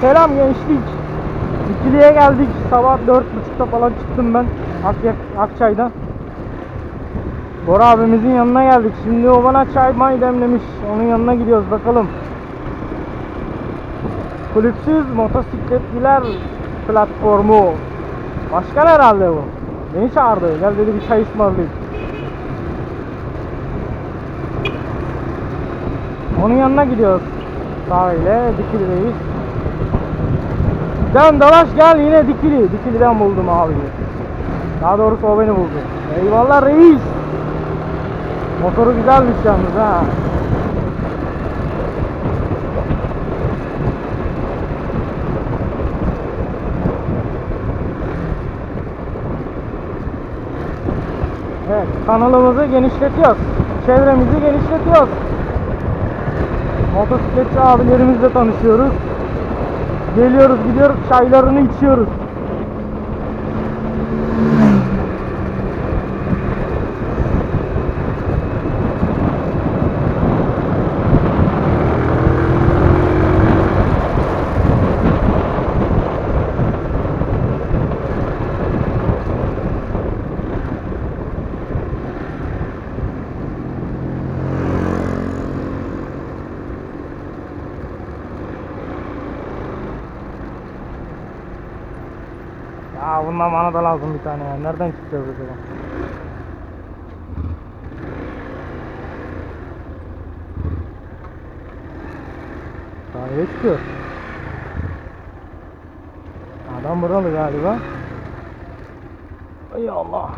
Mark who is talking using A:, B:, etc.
A: Selam gençlik. İkiliye geldik. Sabah dört buçukta falan çıktım ben. Ak Akçay'dan. Bora abimizin yanına geldik. Şimdi o bana çay may demlemiş. Onun yanına gidiyoruz bakalım. Kulüpsüz motosikletliler platformu. Başkan herhalde bu. Beni çağırdı. Gel dedi bir çay ısmarlayayım. Onun yanına gidiyoruz. Sahile Dikili'deyiz. Dön dolaş gel yine Dikili. Dikili'den buldum abi. Daha doğrusu o beni buldu. Eyvallah reis. Motoru güzelmiş yalnız ha. Evet, kanalımızı genişletiyoruz. Çevremizi genişletiyoruz. Motosikletçi abilerimizle tanışıyoruz. Geliyoruz, gidiyoruz, çaylarını içiyoruz. Ya bundan bana da lazım bir tane ya. Nereden çıkacağız acaba? Sahile çıkıyor. Adam buralı galiba. Ay Allah.